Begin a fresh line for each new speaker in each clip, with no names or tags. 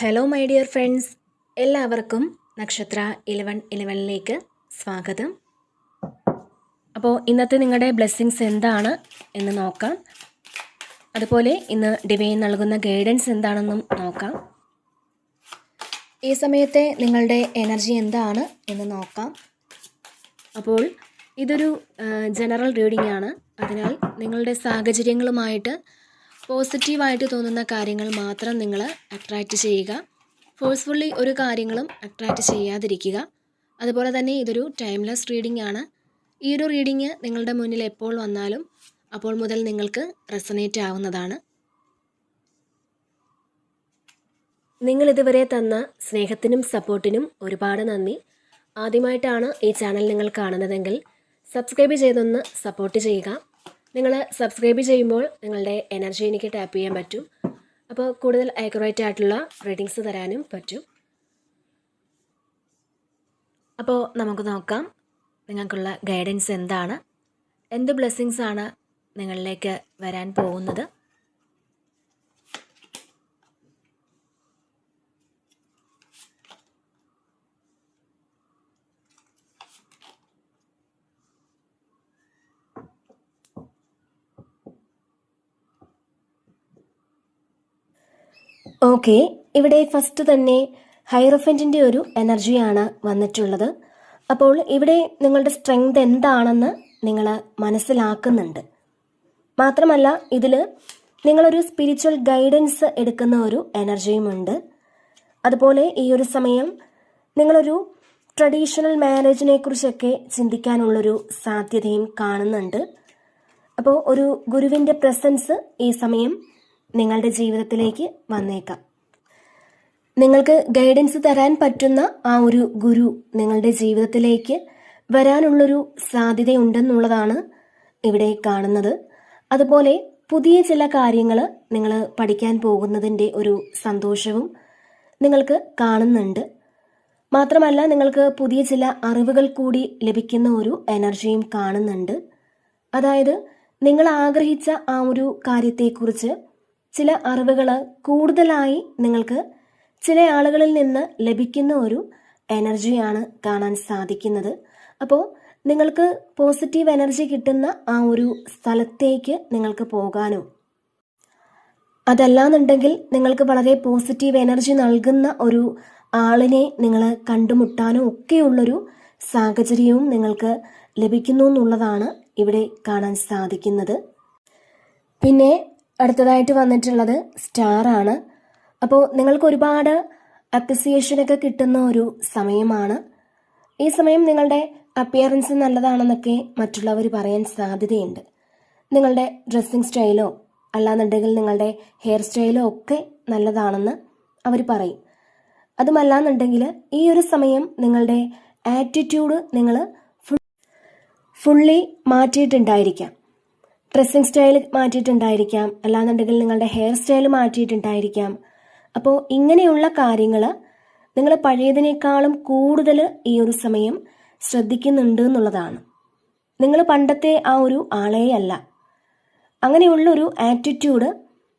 Hello my dear friends എല്ലാവർക്കും നക്ഷത്ര Eleven ഇലവനിലേക്ക് സ്വാഗതം. അപ്പോൾ ഇന്നത്തെ നിങ്ങളുടെ ബ്ലെസ്സിങ്സ് എന്താണ് എന്ന് നോക്കാം. അതുപോലെ ഇന്ന് ഡിവൈൻ നൽകുന്ന ഗൈഡൻസ് എന്താണെന്നും നോക്കാം. ഈ സമയത്തെ നിങ്ങളുടെ എനർജി എന്താണ് എന്ന് നോക്കാം. അപ്പോൾ ഇതൊരു ജനറൽ റീഡിംഗ് ആണ്. അതിനാൽ നിങ്ങളുടെ സാഹചര്യങ്ങളുമായിട്ട് പോസിറ്റീവായിട്ട് തോന്നുന്ന കാര്യങ്ങൾ മാത്രം നിങ്ങൾ അട്രാക്റ്റ് ചെയ്യുക. ഫോഴ്സ്ഫുള്ളി ഒരു കാര്യങ്ങളും അട്രാക്റ്റ് ചെയ്യാതിരിക്കുക. അതുപോലെ തന്നെ ഇതൊരു ടൈംലെസ് റീഡിംഗ് ആണ്. ഈ ഒരു റീഡിങ് നിങ്ങളുടെ മുന്നിൽ എപ്പോൾ വന്നാലും അപ്പോൾ മുതൽ നിങ്ങൾക്ക് റെസനേറ്റ് ആവുന്നതാണ്. നിങ്ങൾ ഇതുവരെ തന്ന സ്നേഹത്തിനും സപ്പോർട്ടിനും ഒരുപാട് നന്ദി. ആദ്യമായിട്ടാണ് ഈ ചാനൽ നിങ്ങൾ കാണുന്നതെങ്കിൽ സബ്സ്ക്രൈബ് ചെയ്തൊന്ന് സപ്പോർട്ട് ചെയ്യുക. നിങ്ങൾ സബ്സ്ക്രൈബ് ചെയ്യുമ്പോൾ നിങ്ങളുടെ എനർജി എനിക്ക് ടാപ്പ് ചെയ്യാൻ പറ്റും. അപ്പോൾ കൂടുതൽ ആക്യുറേറ്റ് ആയിട്ടുള്ള റീഡിങ്സ് തരാനും പറ്റും. അപ്പോൾ നമുക്ക് നോക്കാം നിങ്ങൾക്കുള്ള ഗൈഡൻസ് എന്താണ്? എന്ത് ബ്ലെസ്സിങ്സ് ആണ് നിങ്ങളിലേക്ക് വരാൻ പോകുന്നത്? ഓക്കെ ഇവിടെ ഫസ്റ്റ് തന്നെ ഹൈറഫന്റിന്റെ ഒരു എനർജിയാണ് വന്നിട്ടുള്ളത്. അപ്പോൾ ഇവിടെ നിങ്ങളുടെ സ്ട്രെങ്ത് എന്താണെന്ന് നിങ്ങൾ മനസ്സിലാക്കുന്നുണ്ട്. മാത്രമല്ല ഇതിൽ നിങ്ങളൊരു സ്പിരിച്വൽ ഗൈഡൻസ് എടുക്കുന്ന ഒരു എനർജിയുമുണ്ട് അതുപോലെ ഈ ഒരു സമയം നിങ്ങളൊരു ട്രഡീഷണൽ മാരേജിനെ കുറിച്ചൊക്കെ ചിന്തിക്കാനുള്ളൊരു സാധ്യതയും കാണുന്നുണ്ട്. അപ്പോൾ ഒരു ഗുരുവിന്റെ പ്രസൻസ് ഈ സമയം നിങ്ങളുടെ ജീവിതത്തിലേക്ക് വന്നേക്കാം. നിങ്ങൾക്ക് ഗൈഡൻസ് തരാൻ പറ്റുന്ന ആ ഒരു ഗുരു നിങ്ങളുടെ ജീവിതത്തിലേക്ക് വരാനുള്ളൊരു സാധ്യതയുണ്ടെന്നുള്ളതാണ് ഇവിടെ കാണുന്നത്. അതുപോലെ പുതിയ ചില കാര്യങ്ങൾ നിങ്ങൾ പഠിക്കാൻ പോകുന്നതിന്റെ ഒരു സന്തോഷവും നിങ്ങൾക്ക് കാണുന്നുണ്ട്. മാത്രമല്ല നിങ്ങൾക്ക് പുതിയ ചില അറിവുകൾ കൂടി ലഭിക്കുന്ന ഒരു എനർജിയും കാണുന്നുണ്ട്. അതായത് നിങ്ങൾ ആഗ്രഹിച്ച ആ ഒരു കാര്യത്തെക്കുറിച്ച് ചില അറിവുകൾ കൂടുതലായി നിങ്ങൾക്ക് ചില ആളുകളിൽ നിന്ന് ലഭിക്കുന്ന ഒരു എനർജിയാണ് കാണാൻ സാധിക്കുന്നത്. അപ്പോൾ നിങ്ങൾക്ക് പോസിറ്റീവ് എനർജി കിട്ടുന്ന ആ ഒരു സ്ഥലത്തേക്ക് നിങ്ങൾക്ക് പോകാനോ അതല്ലാന്നുണ്ടെങ്കിൽ നിങ്ങൾക്ക് വളരെ പോസിറ്റീവ് എനർജി നൽകുന്ന ഒരു ആളിനെ നിങ്ങൾ കണ്ടുമുട്ടാനോ ഒക്കെയുള്ളൊരു സാഹചര്യവും നിങ്ങൾക്ക് ലഭിക്കുന്നു എന്നുള്ളതാണ് ഇവിടെ കാണാൻ സാധിക്കുന്നത്. പിന്നെ അടുത്തതായിട്ട് വന്നിട്ടുള്ളത് സ്റ്റാർ ആണ്. അപ്പോൾ നിങ്ങൾക്ക് ഒരുപാട് അപ്രിസിയേഷനൊക്കെ കിട്ടുന്ന ഒരു സമയമാണ്. ഈ സമയം നിങ്ങളുടെ അപ്പിയറൻസ് നല്ലതാണെന്നൊക്കെ മറ്റുള്ളവർ പറയാൻ സാധ്യതയുണ്ട്. നിങ്ങളുടെ ഡ്രസ്സിങ് സ്റ്റൈലോ അല്ലാന്നുണ്ടെങ്കിൽ നിങ്ങളുടെ ഹെയർ സ്റ്റൈലോ ഒക്കെ നല്ലതാണെന്ന് അവർ പറയും. അതുമല്ലാന്നുണ്ടെങ്കിൽ ഈ ഒരു സമയം നിങ്ങളുടെ ആറ്റിറ്റ്യൂഡ് നിങ്ങൾ ഫുള്ളി മാറ്റിയിട്ടുണ്ടായിരിക്കാം. ഡ്രസ്സിങ് സ്റ്റൈൽ മാറ്റിയിട്ടുണ്ടായിരിക്കാം. അല്ലാന്നുണ്ടെങ്കിൽ നിങ്ങളുടെ ഹെയർ സ്റ്റൈൽ മാറ്റിയിട്ടുണ്ടായിരിക്കാം. അപ്പോൾ ഇങ്ങനെയുള്ള കാര്യങ്ങൾ നിങ്ങൾ പഴയതിനേക്കാളും കൂടുതൽ ഈ ഒരു സമയം ശ്രദ്ധിക്കുന്നുണ്ട് എന്നുള്ളതാണ്. നിങ്ങൾ പണ്ടത്തെ ആ ഒരു ആളേ അല്ല അങ്ങനെയുള്ള ഒരു ആറ്റിറ്റ്യൂഡ്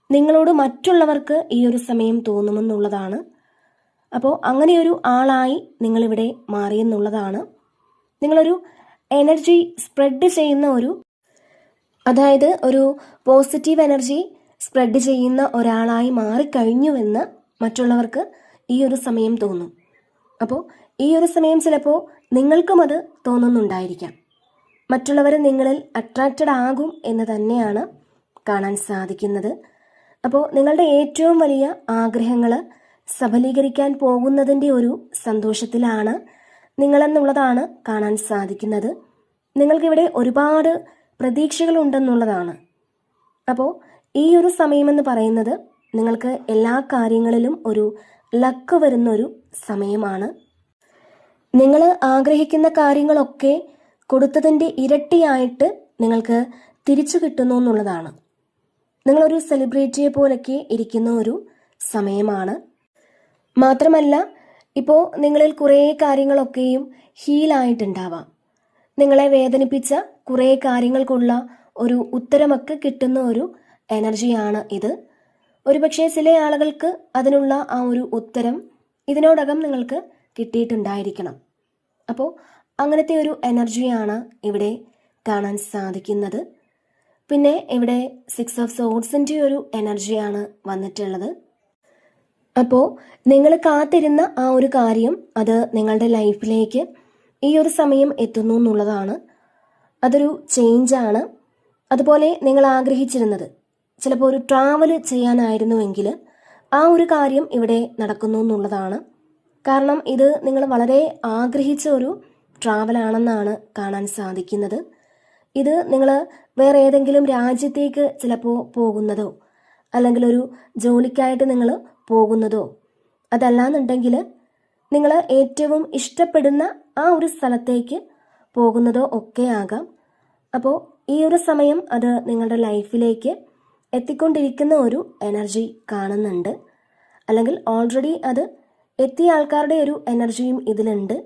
നിങ്ങളോട് മറ്റുള്ളവർക്ക് ഈ ഒരു സമയം തോന്നുമെന്നുള്ളതാണ്. അപ്പോൾ അങ്ങനെയൊരു ആളായി നിങ്ങളിവിടെ മാറിയെന്നുള്ളതാണ്. നിങ്ങളൊരു എനർജി സ്പ്രെഡ് ചെയ്യുന്ന ഒരു അതായത് ഒരു പോസിറ്റീവ് എനർജി സ്പ്രെഡ് ചെയ്യുന്ന ഒരാളായി മാറിക്കഴിഞ്ഞുവെന്ന് മറ്റുള്ളവർക്ക് ഈ ഒരു സമയം തോന്നും. അപ്പോൾ ഈ ഒരു സമയം ചിലപ്പോൾ നിങ്ങൾക്കും അത് തോന്നുന്നുണ്ടായിരിക്കാം. മറ്റുള്ളവർ നിങ്ങളിൽ അട്രാക്റ്റഡ് ആകും എന്ന് തന്നെയാണ് കാണാൻ സാധിക്കുന്നത്. അപ്പോൾ നിങ്ങളുടെ ഏറ്റവും വലിയ ആഗ്രഹങ്ങൾ സഫലീകരിക്കാൻ പോകുന്നതിന്റെ ഒരു സന്തോഷത്തിലാണ് നിങ്ങളെന്നുള്ളതാണ് കാണാൻ സാധിക്കുന്നത്. നിങ്ങൾക്കിവിടെ ഒരുപാട് പ്രതീക്ഷകളുണ്ടെന്നുള്ളതാണ്. അപ്പോൾ ഈ ഒരു സമയമെന്ന് പറയുന്നത് നിങ്ങൾക്ക് എല്ലാ കാര്യങ്ങളിലും ഒരു ലക്ക് വരുന്നൊരു സമയമാണ്. നിങ്ങൾ ആഗ്രഹിക്കുന്ന കാര്യങ്ങളൊക്കെ കൊടുത്തതിന്റെ ഇരട്ടിയായിട്ട് നിങ്ങൾക്ക് തിരിച്ചു കിട്ടുന്നു എന്നുള്ളതാണ്. നിങ്ങളൊരു സെലിബ്രിറ്റിയെ പോലൊക്കെ ഇരിക്കുന്ന ഒരു സമയമാണ്. മാത്രമല്ല ഇപ്പോൾ നിങ്ങളിൽ കുറേ കാര്യങ്ങളൊക്കെയും ഹീലായിട്ടുണ്ടാവാം. നിങ്ങളെ വേദനിപ്പിച്ച കുറേ കാര്യങ്ങൾക്കുള്ള ഒരു ഉത്തരമൊക്കെ കിട്ടുന്ന ഒരു എനർജിയാണ് ഇത്. ഒരുപക്ഷെ ചില ആളുകൾക്ക് അതിനുള്ള ആ ഒരു ഉത്തരം ഇതിനോടകം നിങ്ങൾക്ക് കിട്ടിയിട്ടുണ്ടായിരിക്കണം. അപ്പോൾ അങ്ങനത്തെ ഒരു എനർജിയാണ് ഇവിടെ കാണാൻ സാധിക്കുന്നത്. പിന്നെ ഇവിടെ സിക്സ് ഓഫ് സോഡ്സിന്റെ ഒരു എനർജിയാണ് വന്നിട്ടുള്ളത്. അപ്പോൾ നിങ്ങൾ കാത്തിരുന്ന ആ ഒരു കാര്യം അത് നിങ്ങളുടെ ലൈഫിലേക്ക് ഈ ഒരു സമയം എത്തുന്നു എന്നുള്ളതാണ്. അതൊരു ചേഞ്ചാണ് അതുപോലെ നിങ്ങൾ ആഗ്രഹിച്ചിരുന്നത്. ചിലപ്പോൾ ഒരു ട്രാവൽ ചെയ്യാനായിരുന്നുവെങ്കിൽ ആ ഒരു കാര്യം ഇവിടെ നടക്കുന്നു എന്നുള്ളതാണ്. കാരണം ഇത് നിങ്ങൾ വളരെ ആഗ്രഹിച്ച ഒരു ട്രാവലാണെന്നാണ് കാണാൻ സാധിക്കുന്നത്. ഇത് നിങ്ങൾ വേറെ ഏതെങ്കിലും രാജ്യത്തേക്ക് ചിലപ്പോൾ പോകുന്നതോ അല്ലെങ്കിൽ ഒരു ജോലിക്കായിട്ട് നിങ്ങൾ പോകുന്നതോ അതല്ലാന്നുണ്ടെങ്കിൽ നിങ്ങൾ ഏറ്റവും ഇഷ്ടപ്പെടുന്ന ആ ഒരു സ്ഥലത്തേക്ക് പോകുന്നതോ ഒക്കെ ആകാം. അപ്പോൾ ഈ ഒരു സമയം അത് നിങ്ങളുടെ ലൈഫിലേക്ക് എത്തിക്കൊണ്ടിരിക്കുന്ന ഒരു എനർജി കാണുന്നുണ്ട്. അല്ലെങ്കിൽ ഓൾറെഡി അത് എത്തിയ ആൾക്കാരുടെ ഒരു എനർജിയും ഇതിലുണ്ട്.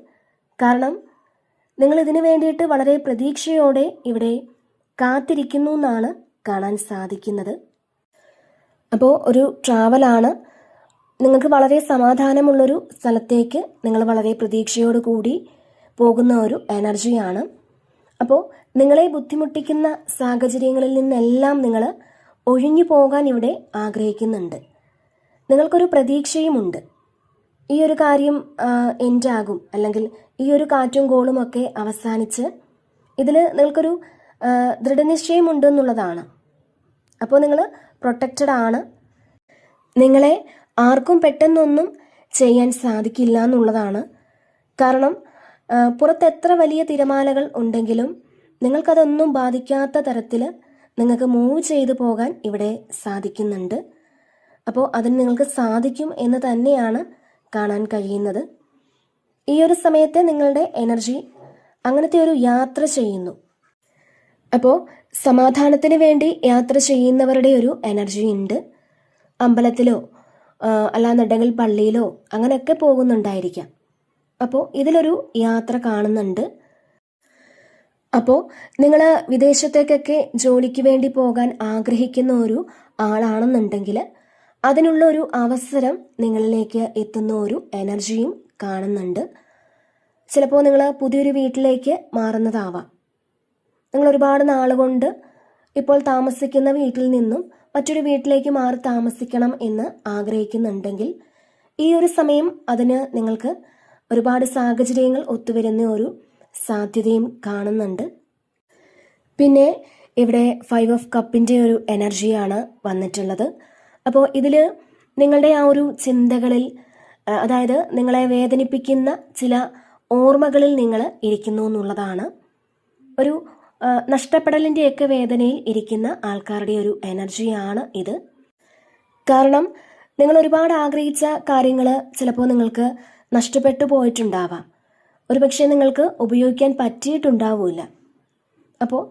കാരണം നിങ്ങൾ ഇതിനു വേണ്ടിയിട്ട് വളരെ പ്രതീക്ഷയോടെ ഇവിടെ കാത്തിരിക്കുന്നു എന്നാണ് കാണാൻ സാധിക്കുന്നത്. അപ്പോൾ ഒരു ട്രാവലാണ് നിങ്ങൾക്ക് വളരെ സമാധാനമുള്ളൊരു സ്ഥലത്തേക്ക് നിങ്ങൾ വളരെ പ്രതീക്ഷയോട് കൂടി പോകുന്ന ഒരു എനർജിയാണ് അപ്പോൾ നിങ്ങളെ ബുദ്ധിമുട്ടിക്കുന്ന സാഹചര്യങ്ങളിൽ നിന്നെല്ലാം നിങ്ങൾ ഒഴിഞ്ഞു പോകാൻ ഇവിടെ ആഗ്രഹിക്കുന്നുണ്ട്. നിങ്ങൾക്കൊരു പ്രതീക്ഷയുമുണ്ട്. ഈ ഒരു കാര്യം എൻഡാകും അല്ലെങ്കിൽ ഈ ഒരു കാറ്റും കോളും ഒക്കെ അവസാനിച്ച് ഇതിൽ നിങ്ങൾക്കൊരു ദൃഢനിശ്ചയമുണ്ട് എന്നുള്ളതാണ്. അപ്പോൾ നിങ്ങൾ പ്രൊട്ടക്റ്റഡ് ആണ്. നിങ്ങളെ ആർക്കും പെട്ടെന്നൊന്നും ചെയ്യാൻ സാധിക്കില്ല എന്നുള്ളതാണ്. കാരണം പുറത്ത് എത്ര വലിയ തിരമാലകൾ ഉണ്ടെങ്കിലും നിങ്ങൾക്കതൊന്നും ബാധിക്കാത്ത തരത്തിൽ നിങ്ങൾക്ക് മൂവ് ചെയ്തു പോകാൻ ഇവിടെ സാധിക്കുന്നുണ്ട്. അപ്പോൾ അതിന് നിങ്ങൾക്ക് സാധിക്കും എന്ന് തന്നെയാണ് കാണാൻ കഴിയുന്നത്. ഈ ഒരു സമയത്ത് നിങ്ങളുടെ എനർജി അങ്ങനത്തെ ഒരു യാത്ര ചെയ്യുന്നു. അപ്പോൾ സമാധാനത്തിന് വേണ്ടി യാത്ര ചെയ്യുന്നവരുടെ ഒരു എനർജി ഉണ്ട്. അമ്പലത്തിലോ അല്ലാന്നുണ്ടെങ്കിൽ പള്ളിയിലോ അങ്ങനെയൊക്കെ പോകുന്നുണ്ടായിരിക്കാം. അപ്പോൾ ഇതിലൊരു യാത്ര കാണുന്നുണ്ട്. അപ്പോൾ നിങ്ങൾ വിദേശത്തേക്കൊക്കെ ജോലിക്ക് വേണ്ടി പോകാൻ ആഗ്രഹിക്കുന്ന ഒരു ആളാണെന്നുണ്ടെങ്കിൽ അതിനുള്ള ഒരു അവസരം നിങ്ങളിലേക്ക് എത്തുന്ന ഒരു എനർജിയും കാണുന്നുണ്ട്. ചിലപ്പോൾ നിങ്ങൾ പുതിയൊരു വീട്ടിലേക്ക് മാറുന്നതാവാം. നിങ്ങൾ ഒരുപാട് നാളുകൊണ്ട് ഇപ്പോൾ താമസിക്കുന്ന വീട്ടിൽ നിന്നും മറ്റൊരു വീട്ടിലേക്ക് മാറി താമസിക്കണം എന്ന് ആഗ്രഹിക്കുന്നുണ്ടെങ്കിൽ ഈ ഒരു സമയം അതിന് നിങ്ങൾക്ക് ഒരുപാട് സാഹചര്യങ്ങൾ ഒത്തുവരുന്ന ഒരു സാധ്യതയും കാണുന്നുണ്ട്. പിന്നെ ഇവിടെ ഫൈവ് ഓഫ് കപ്പിന്റെ ഒരു എനർജിയാണ് വന്നിട്ടുള്ളത്. അപ്പോൾ ഇതിൽ നിങ്ങളുടെ ആ ഒരു ചിന്തകളിൽ അതായത് നിങ്ങളെ വേദനിപ്പിക്കുന്ന ചില ഓർമ്മകളിൽ നിങ്ങൾ ഇരിക്കുന്നു എന്നുള്ളതാണ്. ഒരു നഷ്ടപ്പെടലിന്റെയൊക്കെ വേദനയിൽ ഇരിക്കുന്ന ആൾക്കാരുടെ ഒരു എനർജിയാണ് ഇത്. കാരണം നിങ്ങൾ ഒരുപാട് ആഗ്രഹിച്ച കാര്യങ്ങൾ ചിലപ്പോൾ നിങ്ങൾക്ക് നഷ്ടപ്പെട്ടു പോയിട്ടുണ്ടാവാം. ഒരുപക്ഷെ നിങ്ങൾക്ക് ഉപയോഗിക്കാൻ പറ്റിയിട്ടുണ്ടാവില്ല അപ്പോൾ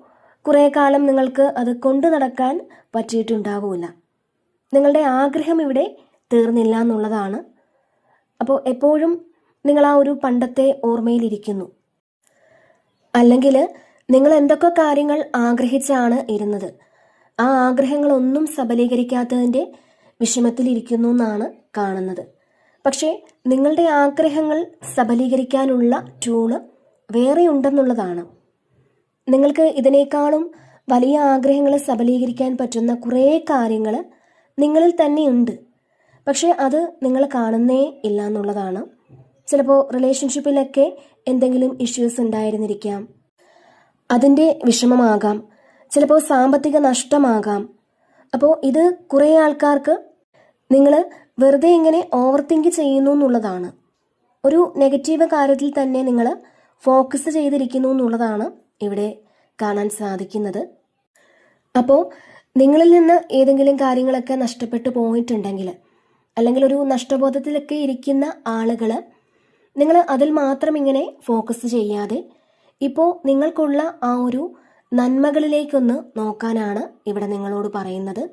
കുറേ കാലം നിങ്ങൾക്ക് അത് കൊണ്ടു നടക്കാൻ പറ്റിയിട്ടുണ്ടാവില്ല നിങ്ങളുടെ ആഗ്രഹം ഇവിടെ തീർന്നില്ല എന്നുള്ളതാണ്. അപ്പോൾ എപ്പോഴും നിങ്ങൾ ആ ഒരു പണ്ടത്തെ ഓർമ്മയിലിരിക്കുന്നു. അല്ലെങ്കിൽ നിങ്ങൾ എന്തൊക്കെ കാര്യങ്ങൾ ആഗ്രഹിച്ചാണ് ഇരുന്നത്. ആ ആഗ്രഹങ്ങളൊന്നും സബലീകരിക്കാത്തതിന്റെ വിഷമത്തിലിരിക്കുന്നു എന്നാണ് കാണുന്നത്. പക്ഷേ നിങ്ങളുടെ ആഗ്രഹങ്ങൾ സബലീകരിക്കാനുള്ള ട്യൂണ് വേറെ ഉണ്ടെന്നുള്ളതാണ് നിങ്ങൾക്ക് ഇതിനേക്കാളും വലിയ ആഗ്രഹങ്ങൾ സബലീകരിക്കാൻ പറ്റുന്ന കുറേ കാര്യങ്ങൾ നിങ്ങളിൽ തന്നെ ഉണ്ട് പക്ഷേ അത് നിങ്ങൾ കാണുന്നേ ഇല്ല എന്നുള്ളതാണ് ചിലപ്പോൾ റിലേഷൻഷിപ്പിലൊക്കെ എന്തെങ്കിലും ഇഷ്യൂസ് ഉണ്ടായിരുന്നിരിക്കാം. അതിന്റെ വിഷമമാകാം. ചിലപ്പോൾ സാമ്പത്തിക നഷ്ടമാകാം. അപ്പോൾ ഇത് കുറേ ആൾക്കാർക്ക് നിങ്ങൾ വെറുതെ ഇങ്ങനെ ഓവർ തിങ്ക് ചെയ്യുന്നു എന്നുള്ളതാണ്. ഒരു നെഗറ്റീവ് കാര്യത്തിൽ തന്നെ നിങ്ങൾ ഫോക്കസ് ചെയ്തിരിക്കുന്നു എന്നുള്ളതാണ് ഇവിടെ കാണാൻ സാധിക്കുന്നത്. അപ്പോൾ നിങ്ങളിൽ നിന്ന് ഏതെങ്കിലും കാര്യങ്ങളൊക്കെ നഷ്ടപ്പെട്ടു പോയിട്ടുണ്ടെങ്കിൽ അല്ലെങ്കിൽ ഒരു നഷ്ടബോധത്തിലൊക്കെ ഇരിക്കുന്ന ആളുകൾ നിങ്ങൾ അതിൽ മാത്രം ഇങ്ങനെ ഫോക്കസ് ചെയ്യാതെ ഇപ്പോൾ നിങ്ങൾക്കുള്ള ആ ഒരു നന്മകളിലേക്കൊന്ന് നോക്കാനാണ് ഇവിടെ നിങ്ങളോട് പറയുന്നത്.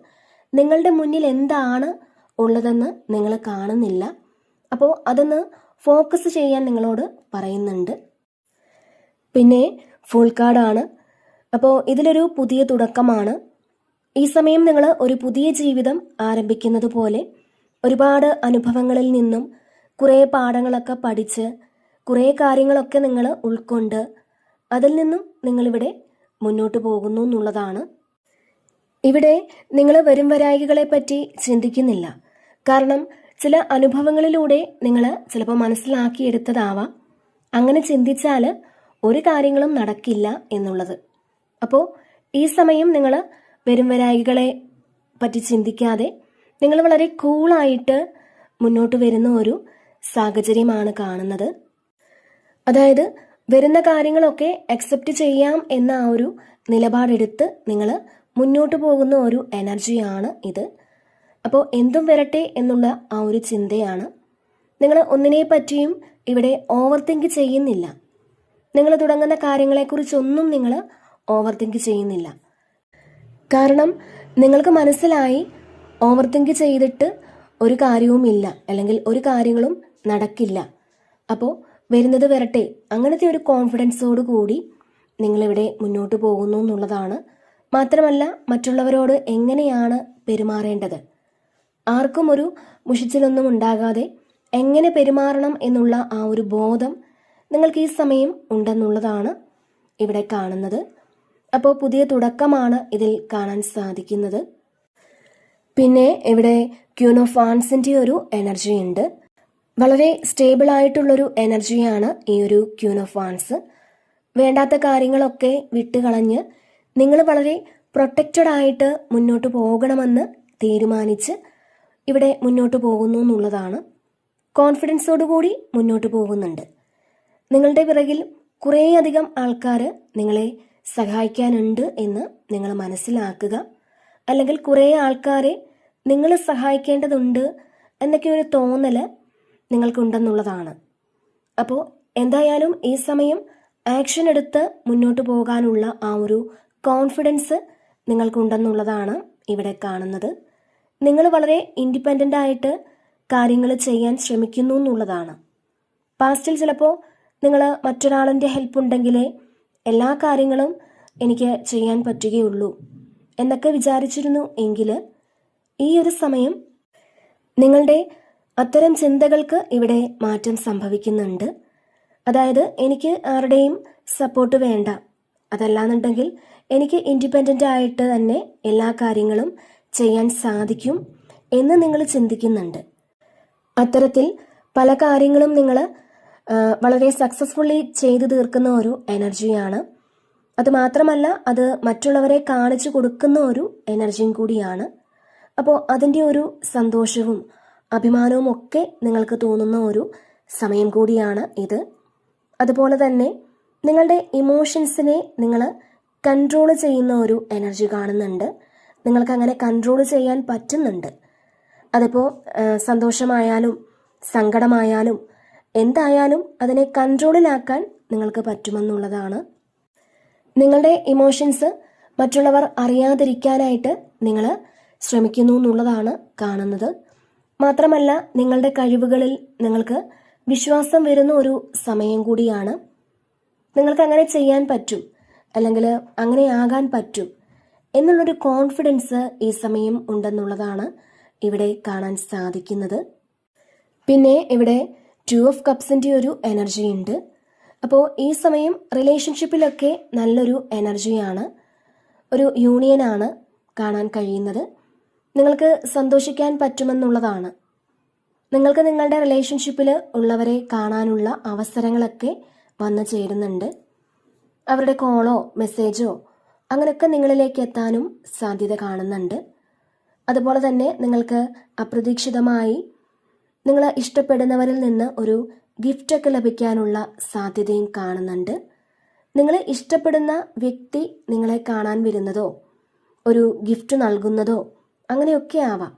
നിങ്ങളുടെ മുന്നിൽ എന്താണ് ഉള്ളതെന്ന് നിങ്ങൾ കാണുന്നില്ല. അപ്പോൾ അതൊന്ന് ഫോക്കസ് ചെയ്യാൻ നിങ്ങളോട് പറയുന്നുണ്ട്. പിന്നെ ഫുൾ കാർഡാണ് അപ്പോൾ ഇതിലൊരു പുതിയ തുടക്കമാണ്. ഈ സമയം നിങ്ങൾ ഒരു പുതിയ ജീവിതം ആരംഭിക്കുന്നത് പോലെ ഒരുപാട് അനുഭവങ്ങളിൽ നിന്നും കുറേ പാഠങ്ങളൊക്കെ പഠിച്ച് കുറേ കാര്യങ്ങളൊക്കെ നിങ്ങൾ ഉൾക്കൊണ്ട് അതിൽ നിന്നും നിങ്ങളിവിടെ മുന്നോട്ട് പോകുന്നു എന്നുള്ളതാണ്. ഇവിടെ നിങ്ങൾ വരും വരായികളെ പറ്റി ചിന്തിക്കുന്നില്ല. കാരണം ചില അനുഭവങ്ങളിലൂടെ നിങ്ങൾ ചിലപ്പോൾ മനസ്സിലാക്കിയെടുത്തതാവാം. അങ്ങനെ ചിന്തിച്ചാൽ ഒരു കാര്യങ്ങളും നടക്കില്ല എന്നുള്ളത്. അപ്പോൾ ഈ സമയം നിങ്ങൾ വരും വരായികളെ പറ്റി ചിന്തിക്കാതെ നിങ്ങൾ വളരെ കൂളായിട്ട് മുന്നോട്ട് വരുന്ന ഒരു സാഹചര്യമാണ് കാണുന്നത്. അതായത് വരുന്ന കാര്യങ്ങളൊക്കെ അക്സെപ്റ്റ് ചെയ്യാം എന്ന ആ ഒരു നിലപാടെടുത്ത് നിങ്ങൾ മുന്നോട്ട് പോകുന്ന ഒരു എനർജിയാണ് ഇത്. അപ്പോൾ എന്തും വരട്ടെ എന്നുള്ള ആ ഒരു ചിന്തയാണ്. നിങ്ങൾ ഒന്നിനെ പറ്റിയും ഇവിടെ ഓവർ തിങ്ക് ചെയ്യുന്നില്ല. നിങ്ങൾ തുടങ്ങുന്ന കാര്യങ്ങളെക്കുറിച്ചൊന്നും നിങ്ങൾ ഓവർ തിങ്ക് ചെയ്യുന്നില്ല. കാരണം നിങ്ങൾക്ക് മനസ്സിലായി ഓവർ തിങ്ക് ചെയ്തിട്ട് ഒരു കാര്യവുമില്ല അല്ലെങ്കിൽ ഒരു കാര്യങ്ങളും നടക്കില്ല. അപ്പോൾ വരുന്നത് വരട്ടെ അങ്ങനത്തെ ഒരു കോൺഫിഡൻസോട് കൂടി നിങ്ങളിവിടെ മുന്നോട്ട് പോകുന്നു എന്നുള്ളതാണ്. മാത്രമല്ല മറ്റുള്ളവരോട് എങ്ങനെയാണ് പെരുമാറേണ്ടത്? ആർക്കും ഒരു മുഷിച്ചിലൊന്നും ഉണ്ടാകാതെ എങ്ങനെ പെരുമാറണം എന്നുള്ള ആ ഒരു ബോധം നിങ്ങൾക്ക് ഈ സമയം ഉണ്ടെന്നുള്ളതാണ് ഇവിടെ കാണുന്നത്. അപ്പോൾ പുതിയ തുടക്കമാണ് ഇതിൽ കാണാൻ സാധിക്കുന്നത്. പിന്നെ ഇവിടെ ക്യൂനോഫാൻസിന്റെ ഒരു എനർജി ഉണ്ട്. വളരെ സ്റ്റേബിൾ ആയിട്ടുള്ളൊരു എനർജിയാണ് ഈ ഒരു ഫാൻസ് വേണ്ടാത്ത കാര്യങ്ങളൊക്കെ വിട്ടുകളഞ്ഞ് നിങ്ങൾ വളരെ പ്രൊട്ടക്റ്റഡ് ആയിട്ട് മുന്നോട്ട് പോകണമെന്ന് തീരുമാനിച്ച് ഇവിടെ മുന്നോട്ട് പോകുന്നു എന്നുള്ളതാണ്. കോൺഫിഡൻസോടുകൂടി മുന്നോട്ട് പോകുന്നുണ്ട്. നിങ്ങളുടെ പിറകിൽ കുറേയധികം ആൾക്കാർ നിങ്ങളെ സഹായിക്കാനുണ്ട് എന്ന് നിങ്ങൾ മനസ്സിലാക്കുക. അല്ലെങ്കിൽ കുറേ ആൾക്കാരെ നിങ്ങൾ സഹായിക്കേണ്ടതുണ്ട് എന്നൊക്കെ ഒരു തോന്നൽ നിങ്ങൾക്കുണ്ടെന്നുള്ളതാണ്. അപ്പോൾ എന്തായാലും ഈ സമയം ആക്ഷൻ എടുത്ത് മുന്നോട്ട് പോകാനുള്ള ആ ഒരു കോൺഫിഡൻസ് നിങ്ങൾക്കുണ്ടെന്നുള്ളതാണ് ഇവിടെ കാണുന്നത്. നിങ്ങൾ വളരെ ഇൻഡിപെൻഡന്റ് ആയിട്ട് കാര്യങ്ങൾ ചെയ്യാൻ ശ്രമിക്കുന്നു എന്നുള്ളതാണ്. പാസ്റ്റിൽ ചിലപ്പോൾ നിങ്ങൾ മറ്റൊരാളിന്റെ ഹെൽപ്പ് ഉണ്ടെങ്കിലേ എല്ലാ കാര്യങ്ങളും എനിക്ക് ചെയ്യാൻ പറ്റുകയുള്ളൂ എന്നൊക്കെ വിചാരിച്ചിരുന്നു എങ്കിൽ ഈ ഒരു സമയം നിങ്ങളുടെ അത്തരം ചിന്തകൾക്ക് ഇവിടെ മാറ്റം സംഭവിക്കുന്നുണ്ട്. അതായത് എനിക്ക് ആരുടെയും സപ്പോർട്ട് വേണ്ട. അതല്ലാന്നുണ്ടെങ്കിൽ എനിക്ക് ഇൻഡിപെൻഡന്റ് ആയിട്ട് തന്നെ എല്ലാ കാര്യങ്ങളും ചെയ്യാൻ സാധിക്കും എന്ന് നിങ്ങൾ ചിന്തിക്കുന്നുണ്ട്. അത്തരത്തിൽ പല കാര്യങ്ങളും നിങ്ങൾ വളരെ സക്സസ്ഫുള്ളി ചെയ്തു തീർക്കുന്ന ഒരു എനർജിയാണ് അത് മാത്രമല്ല അത് മറ്റുള്ളവരെ കാണിച്ചു കൊടുക്കുന്ന ഒരു എനർജിയും കൂടിയാണ്. അപ്പോൾ അതിന്റെ ഒരു സന്തോഷവും അഭിമാനവും ഒക്കെ നിങ്ങൾക്ക് തോന്നുന്ന ഒരു സമയം കൂടിയാണ് ഇത്. അതുപോലെ തന്നെ നിങ്ങളുടെ ഇമോഷൻസിനെ നിങ്ങൾ കൺട്രോൾ ചെയ്യുന്ന ഒരു എനർജി കാണുന്നുണ്ട്. നിങ്ങൾക്ക് അങ്ങനെ കൺട്രോൾ ചെയ്യാൻ പറ്റുന്നുണ്ട്. അതിപ്പോൾ സന്തോഷമായാലും സങ്കടമായാലും എന്തായാലും അതിനെ കൺട്രോളിലാക്കാൻ നിങ്ങൾക്ക് പറ്റുമെന്നുള്ളതാണ്. നിങ്ങളുടെ ഇമോഷൻസ് മറ്റുള്ളവർ അറിയാതിരിക്കാനായിട്ട് നിങ്ങൾ ശ്രമിക്കുന്നു എന്നുള്ളതാണ് കാണുന്നത്. മാത്രമല്ല നിങ്ങളുടെ കഴിവുകളിൽ നിങ്ങൾക്ക് വിശ്വാസം വരുന്ന ഒരു സമയം കൂടിയാണ്. നിങ്ങൾക്ക് അങ്ങനെ ചെയ്യാൻ പറ്റും. അല്ലെങ്കിൽ അങ്ങനെ ആകാൻ പറ്റും. എന്നുള്ളൊരു കോൺഫിഡൻസ് ഈ സമയം ഉണ്ടെന്നുള്ളതാണ് ഇവിടെ കാണാൻ സാധിക്കുന്നത്. പിന്നെ ഇവിടെ ടു ഓഫ് കപ്സിന്റെ ഒരു എനർജി ഉണ്ട്. അപ്പോൾ ഈ സമയം റിലേഷൻഷിപ്പിലൊക്കെ നല്ലൊരു എനർജിയാണ് ഒരു യൂണിയനാണ് കാണാൻ കഴിയുന്നത്. നിങ്ങൾക്ക് സന്തോഷിക്കാൻ പറ്റുമെന്നുള്ളതാണ്. നിങ്ങൾക്ക് നിങ്ങളുടെ റിലേഷൻഷിപ്പിൽ ഉള്ളവരെ കാണാനുള്ള അവസരങ്ങളൊക്കെ വന്നു ചേരുന്നുണ്ട്. അവരുടെ കോളോ മെസ്സേജോ അങ്ങനെയൊക്കെ നിങ്ങളിലേക്ക് എത്താനും സാധ്യത കാണുന്നുണ്ട്. അതുപോലെ തന്നെ നിങ്ങൾക്ക് അപ്രതീക്ഷിതമായി നിങ്ങൾ ഇഷ്ടപ്പെടുന്നവരിൽ നിന്ന് ഒരു ഗിഫ്റ്റൊക്കെ ലഭിക്കാനുള്ള സാധ്യതയും കാണുന്നുണ്ട്. നിങ്ങൾ ഇഷ്ടപ്പെടുന്ന വ്യക്തി നിങ്ങളെ കാണാൻ വരുന്നതോ ഒരു ഗിഫ്റ്റ് നൽകുന്നതോ അങ്ങനെയൊക്കെ ആവാം.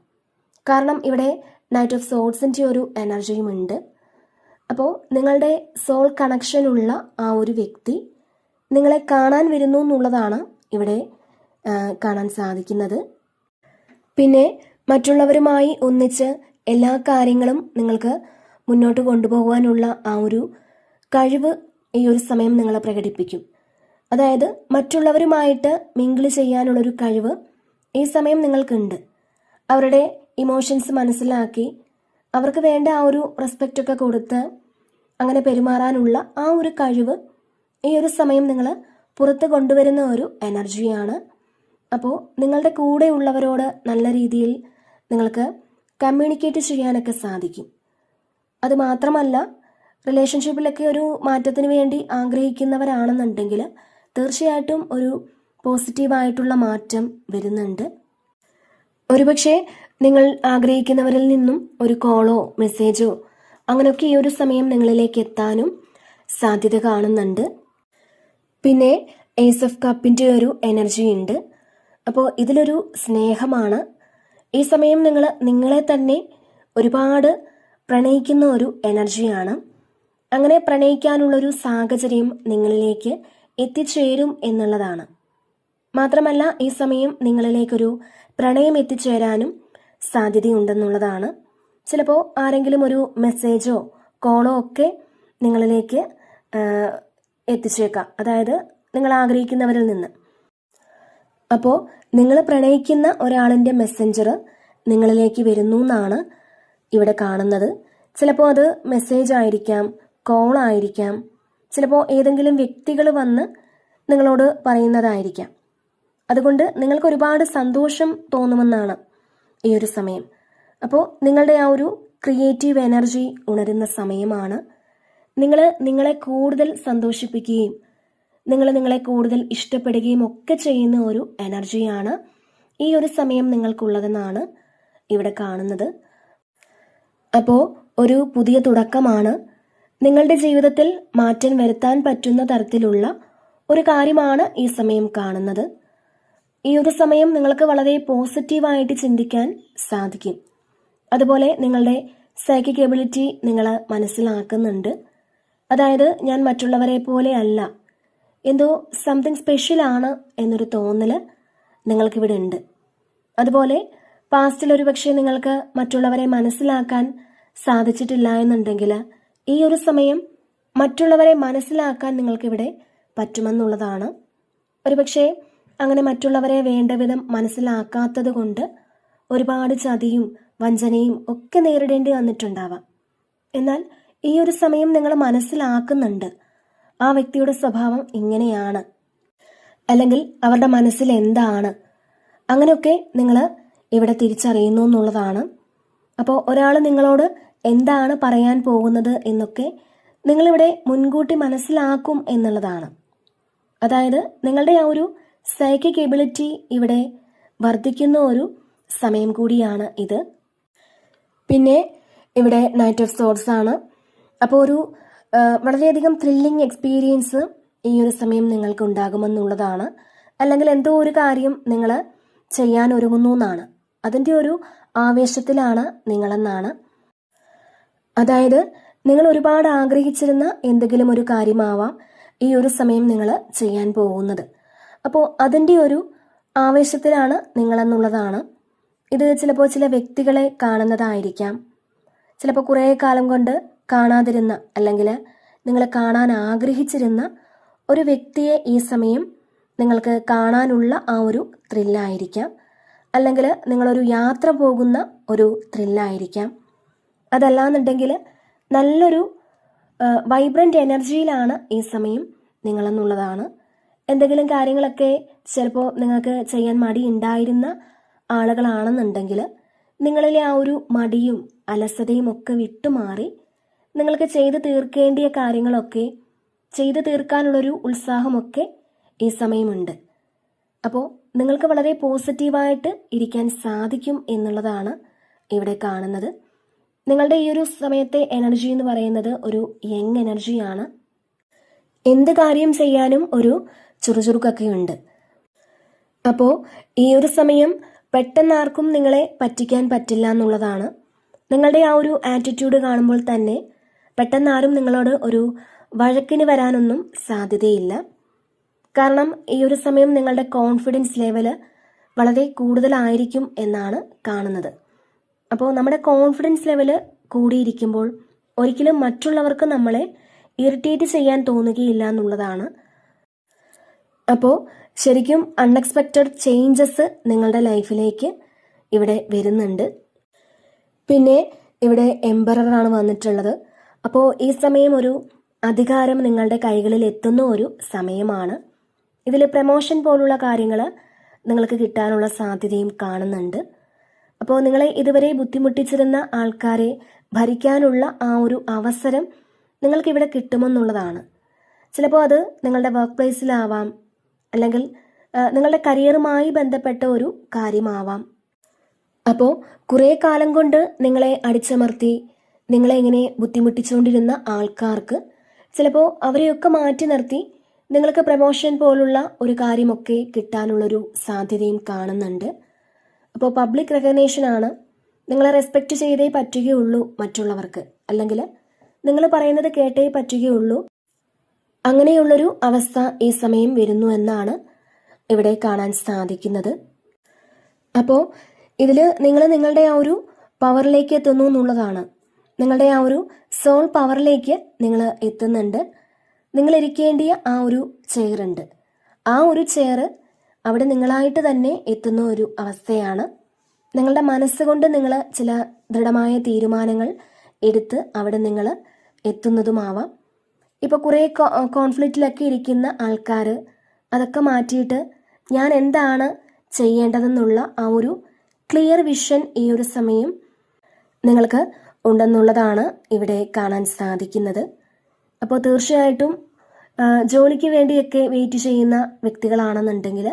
കാരണം ഇവിടെ നൈറ്റ് ഓഫ് സോൾസിന്റെ ഒരു എനർജിയും ഉണ്ട്. അപ്പോൾ നിങ്ങളുടെ സോൾ കണക്ഷനുള്ള ആ ഒരു വ്യക്തി നിങ്ങളെ കാണാൻ വരുന്നു എന്നുള്ളതാണ് ഇവിടെ കാണാൻ സാധിക്കുന്നത്. പിന്നെ മറ്റുള്ളവരുമായി ഒന്നിച്ച് എല്ലാ കാര്യങ്ങളും നിങ്ങൾക്ക് മുന്നോട്ട് കൊണ്ടുപോകാനുള്ള ആ ഒരു കഴിവ് ഈ ഒരു സമയം നിങ്ങൾ പ്രകടിപ്പിക്കും. അതായത് മറ്റുള്ളവരുമായിട്ട് മിങ്കിൾ ചെയ്യാനുള്ളൊരു കഴിവ് ഈ സമയം നിങ്ങൾക്കുണ്ട്. അവരുടെ ഇമോഷൻസ് മനസ്സിലാക്കി അവർക്ക് വേണ്ട ആ ഒരു റെസ്പെക്റ്റ് ഒക്കെ കൊടുത്ത് അങ്ങനെ പെരുമാറാനുള്ള ആ ഒരു കഴിവ് ഈ ഒരു സമയം നിങ്ങൾ പുറത്ത് കൊണ്ടുവരുന്ന ഒരു എനർജിയാണ്. അപ്പോൾ നിങ്ങളുടെ കൂടെയുള്ളവരോട് നല്ല രീതിയിൽ നിങ്ങൾക്ക് കമ്മ്യൂണിക്കേറ്റ് ചെയ്യാനൊക്കെ സാധിക്കും. അത് മാത്രമല്ല റിലേഷൻഷിപ്പിലൊക്കെ ഒരു മാറ്റത്തിന് വേണ്ടി ആഗ്രഹിക്കുന്നവരാണെന്നുണ്ടെങ്കിൽ തീർച്ചയായിട്ടും ഒരു പോസിറ്റീവായിട്ടുള്ള മാറ്റം വരുന്നുണ്ട്. ഒരുപക്ഷെ നിങ്ങൾ ആഗ്രഹിക്കുന്നവരിൽ നിന്നും ഒരു കോളോ മെസ്സേജോ അങ്ങനെയൊക്കെ ഈ ഒരു സമയം നിങ്ങളിലേക്ക് എത്താനും സാധ്യത കാണുന്നുണ്ട്. പിന്നെ ഏസ് ഓഫ് കപ്പിന്റെ ഒരു എനർജി ഉണ്ട്. അപ്പോൾ ഇതിലൊരു സ്നേഹമാണ്. ഈ സമയം നിങ്ങൾ നിങ്ങളെ തന്നെ ഒരുപാട് പ്രണയിക്കുന്ന ഒരു എനർജിയാണ് അങ്ങനെ പ്രണയിക്കാനുള്ളൊരു സാഹചര്യം നിങ്ങളിലേക്ക് എത്തിച്ചേരും എന്നുള്ളതാണ്. മാത്രമല്ല ഈ സമയം നിങ്ങളിലേക്കൊരു പ്രണയം എത്തിച്ചേരാനും സാധ്യതയുണ്ടെന്നുള്ളതാണ്. ചിലപ്പോൾ ആരെങ്കിലും ഒരു മെസ്സേജോ കോളോ ഒക്കെ നിങ്ങളിലേക്ക് എത്തിച്ചേക്കാം. അതായത് നിങ്ങൾ ആഗ്രഹിക്കുന്നവരിൽ നിന്ന്. അപ്പോൾ നിങ്ങൾ പ്രണയിക്കുന്ന ഒരാളിന്റെ മെസ്സഞ്ചർ നിങ്ങളിലേക്ക് വരുന്നു എന്നാണ് ഇവിടെ കാണുന്നത്. ചിലപ്പോൾ അത് മെസ്സേജ് ആയിരിക്കാം കോൾ ആയിരിക്കാം ചിലപ്പോൾ ഏതെങ്കിലും വ്യക്തികൾ വന്ന് നിങ്ങളോട് പറയുന്നതായിരിക്കാം. അതുകൊണ്ട് നിങ്ങൾക്ക് ഒരുപാട് സന്തോഷം തോന്നുമെന്നാണ് ഈ ഒരു സമയം. അപ്പോൾ നിങ്ങളുടെ ആ ഒരു ക്രിയേറ്റീവ് എനർജി ഉണരുന്ന സമയമാണ് നിങ്ങൾ നിങ്ങളെ കൂടുതൽ സന്തോഷിപ്പിക്കുകയും നിങ്ങൾ നിങ്ങളെ കൂടുതൽ ഇഷ്ടപ്പെടുകയും ഒക്കെ ചെയ്യുന്ന ഒരു എനർജിയാണ് ഈ ഒരു സമയം നിങ്ങൾക്കുള്ളതെന്നാണ് ഇവിടെ കാണുന്നത്. അപ്പോൾ ഒരു പുതിയ തുടക്കമാണ്. നിങ്ങളുടെ ജീവിതത്തിൽ മാറ്റം വരുത്താൻ പറ്റുന്ന തരത്തിലുള്ള ഒരു കാര്യമാണ് ഈ സമയം കാണുന്നത്. ഈ ഒരു സമയം നിങ്ങൾക്ക് വളരെ പോസിറ്റീവായിട്ട് ചിന്തിക്കാൻ സാധിക്കും. അതുപോലെ നിങ്ങളുടെ സൈക്കിക് എബിലിറ്റി നിങ്ങൾ മനസ്സിലാക്കുന്നുണ്ട്. അതായത് ഞാൻ മറ്റുള്ളവരെ പോലെ അല്ല. എന്തോ സംതിങ് സ്പെഷ്യൽ ആണ് എന്നൊരു തോന്നൽ നിങ്ങൾക്കിവിടെ ഉണ്ട്. അതുപോലെ പാസ്റ്റിൽ ഒരുപക്ഷെ നിങ്ങൾക്ക് മറ്റുള്ളവരെ മനസ്സിലാക്കാൻ സാധിച്ചിട്ടില്ല എന്നുണ്ടെങ്കിൽ ഈ ഒരു സമയം മറ്റുള്ളവരെ മനസ്സിലാക്കാൻ നിങ്ങൾക്കിവിടെ പറ്റുമെന്നുള്ളതാണ്. ഒരുപക്ഷെ അങ്ങനെ മറ്റുള്ളവരെ വേണ്ട വിധം മനസ്സിലാക്കാത്തത് കൊണ്ട് ഒരുപാട് ചതിയും വഞ്ചനയും ഒക്കെ നേരിടേണ്ടി വന്നിട്ടുണ്ടാവാം. എന്നാൽ ഈ ഒരു സമയം നിങ്ങൾ മനസ്സിലാക്കുന്നുണ്ട്. ആ വ്യക്തിയുടെ സ്വഭാവം ഇങ്ങനെയാണ്. അല്ലെങ്കിൽ അവരുടെ മനസ്സിൽ എന്താണ്. അങ്ങനെയൊക്കെ നിങ്ങൾ ഇവിടെ തിരിച്ചറിയുന്നു എന്നുള്ളതാണ്. അപ്പോൾ ഒരാൾ നിങ്ങളോട് എന്താണ് പറയാൻ പോകുന്നത് എന്നൊക്കെ നിങ്ങളിവിടെ മുൻകൂട്ടി മനസ്സിലാക്കും എന്നുള്ളതാണ്. അതായത് നിങ്ങളുടെ ആ ഒരു സൈക്കിക് എബിലിറ്റി ഇവിടെ വർദ്ധിക്കുന്ന ഒരു സമയം കൂടിയാണ് ഇത്. പിന്നെ ഇവിടെ നൈറ്റ് ഓഫ് സോഡ്സ് ആണ്. അപ്പോൾ ഒരു വളരെയധികം ത്രില്ലിംഗ് എക്സ്പീരിയൻസ് ഈ ഒരു സമയം നിങ്ങൾക്ക് ഉണ്ടാകുമെന്നുള്ളതാണ് അല്ലെങ്കിൽ എന്തോ ഒരു കാര്യം നിങ്ങൾ ചെയ്യാൻ ഒരുങ്ങുന്നു എന്നാണ്. അതിന്റെ ഒരു ആവേശത്തിലാണ് നിങ്ങളെന്നാണ്. അതായത് നിങ്ങൾ ഒരുപാട് ആഗ്രഹിച്ചിരുന്ന എന്തെങ്കിലും ഒരു കാര്യമാവാം ഈ ഒരു സമയം നിങ്ങൾ ചെയ്യാൻ പോകുന്നത്. അപ്പോൾ അതിന്റെ ഒരു ആവേശത്തിലാണ് നിങ്ങളെന്നുള്ളതാണ്. ഇത് ചിലപ്പോൾ ചില വ്യക്തികളെ കാണുന്നതായിരിക്കാം. ചിലപ്പോൾ കുറേ കാലം കൊണ്ട് കാണാതിരുന്ന അല്ലെങ്കിൽ നിങ്ങൾ കാണാൻ ആഗ്രഹിച്ചിരുന്ന ഒരു വ്യക്തിയെ ഈ സമയം നിങ്ങൾക്ക് കാണാനുള്ള ആ ഒരു ത്രില്ലായിരിക്കാം. അല്ലെങ്കിൽ നിങ്ങളൊരു യാത്ര പോകുന്ന ഒരു ത്രില്ലായിരിക്കാം. അതല്ലാന്നുണ്ടെങ്കിൽ നല്ലൊരു വൈബ്രന്റ് എനർജിയിലാണ് ഈ സമയം നിങ്ങളെന്നുള്ളതാണ്. എന്തെങ്കിലും കാര്യങ്ങളൊക്കെ ചിലപ്പോൾ നിങ്ങൾക്ക് ചെയ്യാൻ മടി ഉണ്ടായിരുന്ന ആളുകളാണെന്നുണ്ടെങ്കിൽ നിങ്ങളിലെ ആ ഒരു മടിയും അലസതയും ഒക്കെ വിട്ടുമാറി നിങ്ങൾക്ക് ചെയ്തു തീർക്കേണ്ടിയ കാര്യങ്ങളൊക്കെ ചെയ്തു തീർക്കാനുള്ളൊരു ഉത്സാഹമൊക്കെ ഈ സമയമുണ്ട്. അപ്പോൾ നിങ്ങൾക്ക് വളരെ പോസിറ്റീവായിട്ട് ഇരിക്കാൻ സാധിക്കും എന്നുള്ളതാണ് ഇവിടെ കാണുന്നത്. നിങ്ങളുടെ ഈ ഒരു സമയത്തെ എനർജി എന്ന് പറയുന്നത് ഒരു യങ് എനർജിയാണ് എന്ത് കാര്യം ചെയ്യാനും ഒരു ചുറുചുറുക്കൊക്കെ ഉണ്ട്. അപ്പോൾ ഈ ഒരു സമയം പെട്ടെന്ന് ആർക്കും നിങ്ങളെ പറ്റിക്കാൻ പറ്റില്ല എന്നുള്ളതാണ്. നിങ്ങളുടെ ആ ഒരു ആറ്റിറ്റ്യൂഡ് കാണുമ്പോൾ തന്നെ പെട്ടെന്ന് ആരും നിങ്ങളോട് ഒരു വഴക്കിന് വരാനൊന്നും സാധ്യതയില്ല. കാരണം ഈ ഒരു സമയം നിങ്ങളുടെ കോൺഫിഡൻസ് ലെവൽ വളരെ കൂടുതലായിരിക്കും എന്നാണ് കാണുന്നത്. അപ്പോൾ നമ്മുടെ കോൺഫിഡൻസ് ലെവൽ കൂടിയിരിക്കുമ്പോൾ ഒരിക്കലും മറ്റുള്ളവർക്ക് നമ്മളെ ഇറിറ്റേറ്റ് ചെയ്യാൻ തോന്നുകയില്ല എന്നുള്ളതാണ്. അപ്പോൾ ശരിക്കും അൺഎക്സ്പെക്റ്റഡ് ചേഞ്ചസ് നിങ്ങളുടെ ലൈഫിലേക്ക് ഇവിടെ വരുന്നുണ്ട്. പിന്നെ ഇവിടെ എംബററാണ് വന്നിട്ടുള്ളത്. അപ്പോൾ ഈ സമയം ഒരു അധികാരം നിങ്ങളുടെ കൈകളിൽ എത്തുന്ന ഒരു സമയമാണ്. ഇതിൽ പ്രമോഷൻ പോലുള്ള കാര്യങ്ങൾ നിങ്ങൾക്ക് കിട്ടാനുള്ള സാധ്യതയും കാണുന്നുണ്ട്. അപ്പോൾ നിങ്ങളെ ഇതുവരെ ബുദ്ധിമുട്ടിച്ചിരുന്ന ആൾക്കാരെ ഭരിക്കാനുള്ള ആ ഒരു അവസരം നിങ്ങൾക്കിവിടെ കിട്ടുമെന്നുള്ളതാണ്. ചിലപ്പോൾ അത് നിങ്ങളുടെ വർക്ക് പ്ലേസിലാവാം അല്ലെങ്കിൽ നിങ്ങളുടെ കരിയറുമായി ബന്ധപ്പെട്ട ഒരു കാര്യമാവാം. അപ്പോൾ കുറേ കാലം കൊണ്ട് നിങ്ങളെ അടിച്ചമർത്തി നിങ്ങളെ ഇങ്ങനെ ബുദ്ധിമുട്ടിച്ചുകൊണ്ടിരുന്ന ആൾക്കാർക്ക് ചിലപ്പോൾ അവരെയൊക്കെ മാറ്റി നിർത്തി നിങ്ങൾക്ക് പ്രമോഷൻ പോലുള്ള ഒരു കാര്യമൊക്കെ കിട്ടാനുള്ളൊരു സാധ്യതയും കാണുന്നുണ്ട്. അപ്പോൾ പബ്ലിക് റെക്കഗ്നേഷൻ ആണ് നിങ്ങളെ റെസ്പെക്റ്റ് ചെയ്തേ പറ്റുകയുള്ളൂ മറ്റുള്ളവർക്ക്. അല്ലെങ്കിൽ നിങ്ങൾ പറയുന്നത് കേട്ടേ പറ്റുകയുള്ളൂ. അങ്ങനെയുള്ളൊരു അവസ്ഥ ഈ സമയം വരുന്നു എന്നാണ് ഇവിടെ കാണാൻ സാധിക്കുന്നത്. അപ്പോൾ ഇതിൽ നിങ്ങൾ നിങ്ങളുടെ ആ ഒരു പവറിലേക്ക് എത്തുന്നു എന്നുള്ളതാണ് നിങ്ങളുടെ ആ ഒരു സോൾ പവറിലേക്ക് നിങ്ങൾ എത്തുന്നുണ്ട്. നിങ്ങൾ ഇരിക്കേണ്ടിയ ആ ഒരു ചെയറുണ്ട് ആ ഒരു ചെയർ അവിടെ നിങ്ങളായിട്ട് തന്നെ എത്തുന്ന ഒരു അവസ്ഥയാണ്. നിങ്ങളുടെ മനസ്സുകൊണ്ട് നിങ്ങൾ ചില ദൃഢമായ തീരുമാനങ്ങൾ എടുത്ത് അവിടെ നിങ്ങൾ എത്തുന്നതുമാവാം. ഇപ്പോൾ കുറേ കോൺഫ്ലിക്റ്റിലൊക്കെ ഇരിക്കുന്ന ആൾക്കാർ അതൊക്കെ മാറ്റിയിട്ട് ഞാൻ എന്താണ് ചെയ്യേണ്ടതെന്നുള്ള ആ ഒരു ക്ലിയർ വിഷൻ ഈ ഒരു സമയം നിങ്ങൾക്ക് ഉണ്ടെന്നുള്ളതാണ് ഇവിടെ കാണാൻ സാധിക്കുന്നത്. അപ്പോൾ തീർച്ചയായിട്ടും ജോലിക്ക് വേണ്ടിയൊക്കെ വെയിറ്റ് ചെയ്യുന്ന വ്യക്തികളാണെന്നുണ്ടെങ്കിൽ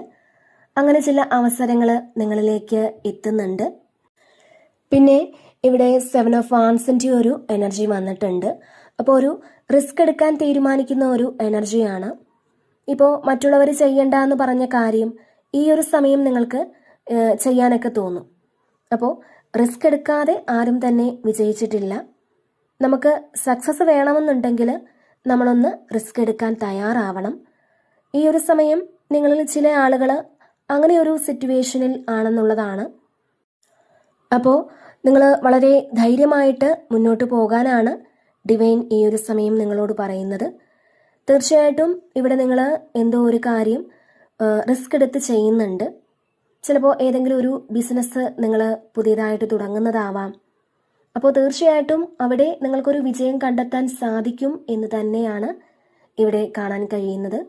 അങ്ങനെ ചില അവസരങ്ങൾ നിങ്ങളിലേക്ക് എത്തുന്നുണ്ട്. പിന്നെ ഇവിടെ സെവൻ ഓഫ് വാൺസിന്റെ ഒരു എനർജി വന്നിട്ടുണ്ട്. അപ്പോൾ ഒരു റിസ്ക് എടുക്കാൻ തീരുമാനിക്കുന്ന ഒരു എനർജിയാണ് ഇപ്പോൾ മറ്റുള്ളവർ ചെയ്യണ്ട എന്ന് പറഞ്ഞ കാര്യം ഈ ഒരു സമയം നിങ്ങൾക്ക് ചെയ്യാനൊക്കെ തോന്നും. അപ്പോൾ റിസ്ക് എടുക്കാതെ ആരും തന്നെ വിജയിച്ചിട്ടില്ല. നമുക്ക് സക്സസ് വേണമെന്നുണ്ടെങ്കിൽ നമ്മളൊന്ന് റിസ്ക് എടുക്കാൻ തയ്യാറാവണം. ഈ ഒരു സമയം നിങ്ങളിൽ ചില ആളുകൾ അങ്ങനെ ഒരു സിറ്റുവേഷനിൽ ആണെന്നുള്ളതാണ്. അപ്പോൾ നിങ്ങൾ വളരെ ധൈര്യമായിട്ട് മുന്നോട്ട് പോകാനാണ് ഡിവൈൻ ഈ ഒരു സമയം നിങ്ങളോട് പറയുന്നത്. തീർച്ചയായിട്ടും ഇവിടെ നിങ്ങൾ എന്തോ ഒരു കാര്യം റിസ്ക് എടുത്ത് ചെയ്യുന്നുണ്ട്. ചിലപ്പോൾ ഏതെങ്കിലും ഒരു ബിസിനസ് നിങ്ങൾ പുതിയതായിട്ട് തുടങ്ങുന്നതാവാം. അപ്പോൾ തീർച്ചയായിട്ടും അവിടെ നിങ്ങൾക്കൊരു വിജയം കണ്ടെത്താൻ സാധിക്കും എന്ന് തന്നെയാണ് ഇവിടെ കാണാൻ കഴിയുന്നത്.